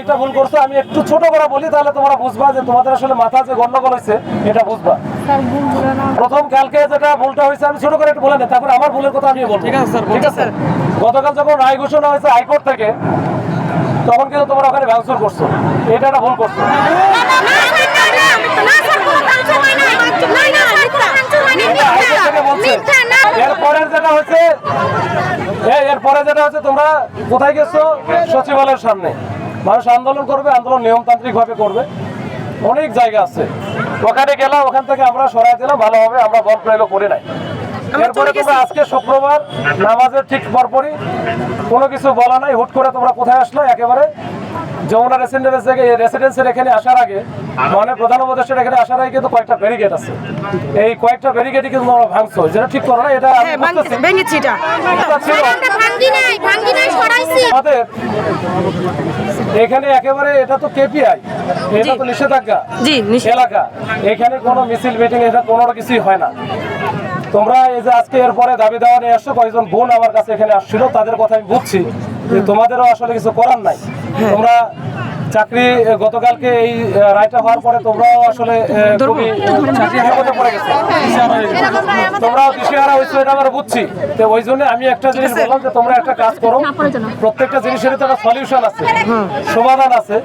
একটা ভুল করছ আমি একটু ছোট করে বলি তাহলে তোমরা বুঝবা যে তোমাদের আসলে মাথা যে গন্ডগোল হয়েছে এটা বুঝবা। প্রথম কালকে যেটা ভুলটা হয়েছে আমি ছোট করে একটু বলে নেই তারপরে আমার ভুলের কথা আমি বলব। ঠিক আছে, ঠিক আছে? গতকাল যখন রায় ঘোষণা হয়েছে হাইকোর্ট থেকে তখন কিন্তু তোমরা ওখানে করছ। এটা একটা ভুল করছ। এরপরের যেটা হচ্ছে এই এরপরে যেটা হচ্ছে তোমরা কোথায় গেছো? সচিবালয়ের সামনে। মানুষ আন্দোলন করবে আন্দোলন নিয়মতান্ত্রিক ভাবে করবে। অনেক জায়গা আছে। ওখানে গেলাম ওখান থেকে আমরা সরাই দিলাম ভালোভাবে হবে আমরা বল প্রয়োগ করে নাই। এরপরে তোমরা আজকে শুক্রবার নামাজের ঠিক পরপরই কোনো কিছু বলা নাই হুট করে তোমরা কোথায় আসলো? একেবারে যমুনা রেসিডেন্স থেকে রেসিডেন্সের এখানে আসার আগে মানে প্রধান উপদেষ্টার এখানে আসার আগে কিন্তু কয়েকটা ব্যারিকেড আছে। এই কয়েকটা ব্যারিকেডই কিন্তু তোমরা ভাঙছো। যেটা ঠিক করো না এটা হ্যাঁ। ভেঙেছি এটা। আমাদের এখানে একেবারে এটা তো কেপিআই এটা তো নিষেধাজ্ঞা। এলাকা। এখানে কোনো মিছিল মিটিং এটা কোনো কিছুই হয় না। তোমরা এই যে আজকে এরপরে দাবি দেওয়া নিয়ে আসছো কয়েকজন বোন আমার কাছে এখানে আসছিল তাদের কথা আমি বুঝছি যে তোমাদেরও আসলে কিছু করার নাই। তোমরা চাকরি গতকালকে এই রায়টা হওয়ার পরে তোমরাও আসলে খুবই চাকরি বিপদে পড়ে গেছো। তোমরাও দিশেহারা হয়েছো এটা আমরা বুঝছি। তো ওই জন্য আমি একটা জিনিস বললাম যে তোমরা একটা কাজ করো। প্রত্যেকটা জিনিসের তো একটা সলিউশন আছে। সমাধান আছে।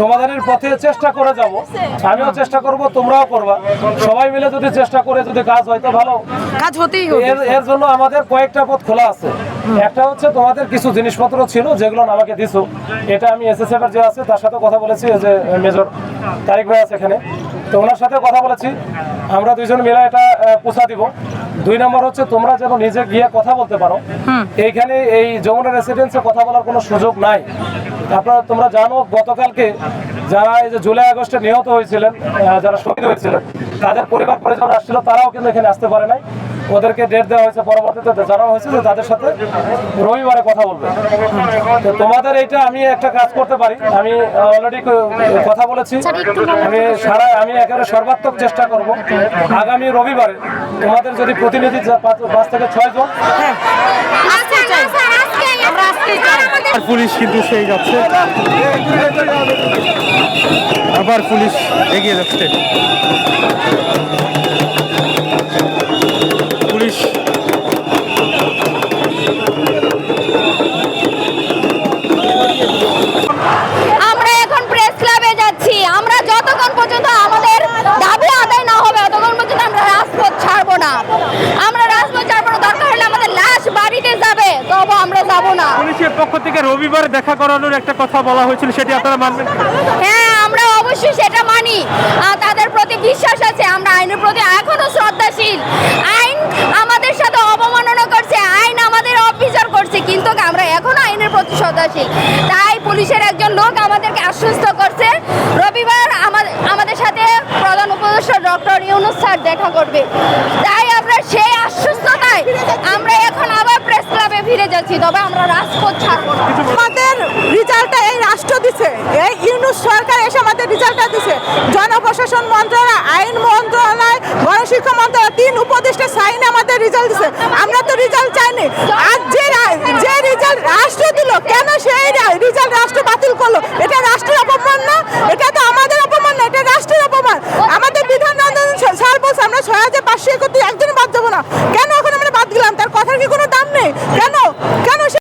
সমাধানের পথে চেষ্টা করে যাব। আমিও চেষ্টা করব তোমরাও করবা। সবাই মিলে যদি চেষ্টা করে যদি কাজ হয় তো ভালো। কাজ হতেই এর জন্য আমাদের কয়েকটা পথ খোলা আছে। একটা হচ্ছে তোমাদের কিছু জিনিসপত্র ছিল যেগুলো আমাকে দিছো। এটা আমি এসএসএফ এর যে আছে তার সাথে কথা বলেছি যে মেজর তারিক ভাই আছে এখানে। তো ওনার সাথে কথা বলেছি। আমরা দুইজন মিলে এটা পোষা দিব। দুই নম্বর হচ্ছে তোমরা যেন নিজে গিয়ে কথা বলতে পারো। এইখানে এই যমুনা রেসিডেন্সে কথা বলার কোনো সুযোগ নাই। আপনারা তোমরা জানো গতকালকে যারা এই যে জুলাই আগস্টে নিহত হয়েছিলেন যারা শহীদ হয়েছিলেন তাদের পরিবার পরিজন আসছিল তারাও কিন্তু এখানে আসতে পারে নাই। ওদেরকে ডেট দেওয়া হয়েছে পরবর্তীতে যারা হয়েছে যে তাদের সাথে রবিবারে কথা বলবে। তো তোমাদের এইটা আমি একটা কাজ করতে পারি। আমি অলরেডি কথা বলেছি। আমি সারা আমি একেবারে সর্বাত্মক চেষ্টা করব। আগামী রবিবারে তোমাদের যদি প্রতিনিধি পাঁচ থেকে ছয় জন। আজকে চাই আমরা আজকে চাই আর পুলিশ কিন্তু সেই যাচ্ছে। আবার পুলিশ এগিয়ে যাচ্ছে পুলিশ আমরা এখন প্রেস ক্লাবে যাচ্ছি আমরা যতক্ষণ পর্যন্ত আমাদের দাবি আদায় না হবে ততক্ষণ পর্যন্ত আমরা রাজপথ ছাড়বো না আমরা রাজপথ ছাড়বো না দরকার হলে আমাদের লাশ বাড়িতে যাবে যাব না। পুলিশের পক্ষ থেকে রবিবার দেখা করানোর একটা কথা বলা হয়েছিল সেটি আপনারা মানবেন হ্যাঁ আমরা অবশ্যই সেটা মানি। তাদের প্রতি বিশ্বাস আছে আমরা আইনের প্রতি এখনও শ্রদ্ধাশীল। আইন আমাদের সাথে অবমাননা করছে আইন আমাদের অবিচার করছে কিন্তু আমরা এখনও আইনের প্রতি শ্রদ্ধাশীল। তাই পুলিশের একজন লোক আমাদেরকে আশ্বস্ত করছে রবিবার আমা- আমাদের সাথে প্রধান উপদেষ্টা ডক্টর ইউনুস স্যার দেখা করবে। তাই আমরা সেই ফিরে যাচ্ছি তবে আমরা রাজপথ ছাড়বো না। আমাদের রিজাল্টটা এই রাষ্ট্র দিছে। এই ইউনুস সরকার এসে আমাদের রিজাল্টটা দিছে। জনপ্রশাসন মন্ত্রণালয় আইন মন্ত্রণালয় গণশিক্ষা মন্ত্রণালয় তিন উপদেষ্টা সাইন আমাদের রিজাল্ট দিছে। আমরা তো রিজাল্ট চাইনি। আজ যে যে রিজাল্ট রাষ্ট্র দিল কেন সেই রিজাল্ট রাষ্ট্র বাতিল করল? এটা রাষ্ট্রের অপমান না? এটা তো আমাদের অপমান না এটা রাষ্ট্রের অপমান। আমাদের বিধান স্যার আমরা ছয় হাজার পাঁচশো একত্রিশ একজন বাদ না। কেন